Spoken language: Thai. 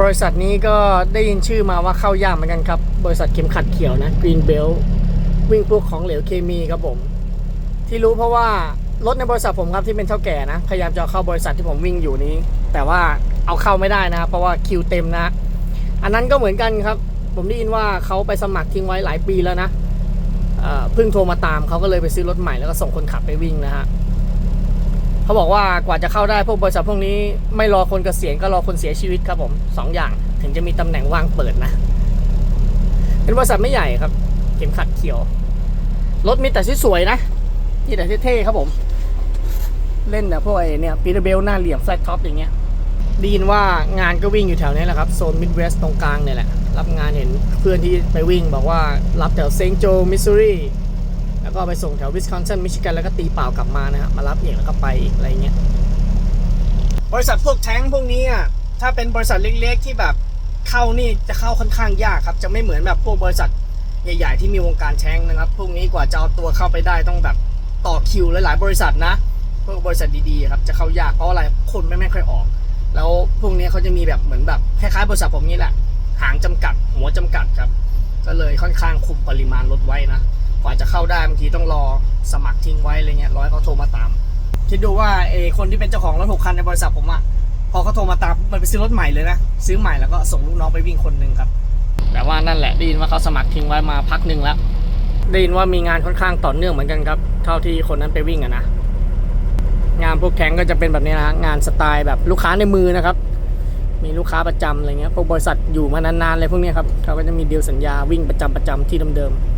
บริษัทนี้ก็ได้ยินชื่อมาว่าเข้ายากเหมือนกันครับ บริษัทเข็มขัดเขียวนะ Green Belt วิ่งพวกของเหลวเคมีครับผม ที่รู้เพราะว่ารถในบริษัทผมครับที่เป็นเท่าแก่นะ พยายามจะเข้าบริษัทที่ผมวิ่งอยู่นี้ แต่ว่าเอาเข้าไม่ได้นะ เพราะว่าคิวเต็มนะ อันนั้นก็เหมือนกันครับ ผมได้ยินว่าเขาไปสมัครทิ้งไว้หลายปีแล้วนะเพิ่งโทรมาตามเขาก็เลยไปซื้อรถใหม่แล้วก็ส่งคนขับไปวิ่งนะฮะ เขาบอกว่ากว่าจะเข้าได้พวกบริษัทพวกนี้ไม่รอคนเกษียณก็รอคนเสียชีวิตครับผมสองอย่างถึงจะมีตำแหน่งว่างเปิดนะ เป็นบริษัทไม่ใหญ่ครับ เข็มขัดเขียว รถมีแต่สวยๆนะมีแต่เท่ๆครับผม เล่นแต่พวกไอ้เนี่ยปีเตเบลหน้าเหลี่ยมแฟลตท็อปอย่างเงี้ยได้ยินว่างานก็วิ่งอยู่แถวนี้แหละครับ โซนมิดเวสตรงกลางเนี่ยแหละ รับงานเห็นเพื่อนที่ไปวิ่งบอกว่ารับแถวเซนต์โจมิสซูรี แล้วก็ไปส่งแถววิสคอนซินมิชิแกนแล้วก็ตีเปล่ากลับมานะครับมารับเองแล้วก็ไปอีกอะไรเงี้ยบริษัทพวกแท้งพวกนี้อะถ้าเป็นบริษัทเล็กๆที่แบบเข้านี่จะเข้าค่อนข้างยากครับจะไม่เหมือนแบบพวกบริษัทใหญ่ ๆ ที่มีวงการแท้งนะครับ พวกนี้กว่าจะเอาตัวเข้าไปได้ต้องแบบต่อคิวหลายๆบริษัทนะพวกบริษัทดีๆครับจะเข้ายากเพราะอะไรคนไม่ไม่ค่อยออก แล้วพวกนี้เขาจะมีแบบเหมือนแบบคล้ายๆบริษัทผมนี่แหละหางจำกัด หัวจำกัดครับ ก็เลยค่อนข้างคุมปริมาณรถไว้นะ กว่าจะเข้าได้บางทีต้องรอสมัครทิ้งไว้อะไรเงี้ยร้อให้เขาโทรมาตาม คิดดูว่าเออคนที่เป็นเจ้าของรถหกคันในบริษัทผมอะพอเขาโทรมาตามมันไปซื้อรถใหม่เลยนะซื้อใหม่แล้วก็ส่งลูกน้องไปวิ่งคนหนึ่งครับ แต่ว่านั่นแหละได้ยินว่าเขาสมัครทิ้งไว้มาพักหนึ่งแล้วได้ยินว่ามีงานค่อนข้างต่อเนื่องเหมือนกันครับ เท่าที่คนนั้นไปวิ่งอะนะงานพวกแข่งก็จะเป็นแบบนี้นะงานสไตล์แบบลูกค้าในมือนะครับ มีลูกค้าประจำอะไรเงี้ยพวกบริษัทอยู่มานานๆเลยพวกนี้ครับเขาก็จะมีเดีลสัญญาวิ่งประจำประจำที่เดิมๆ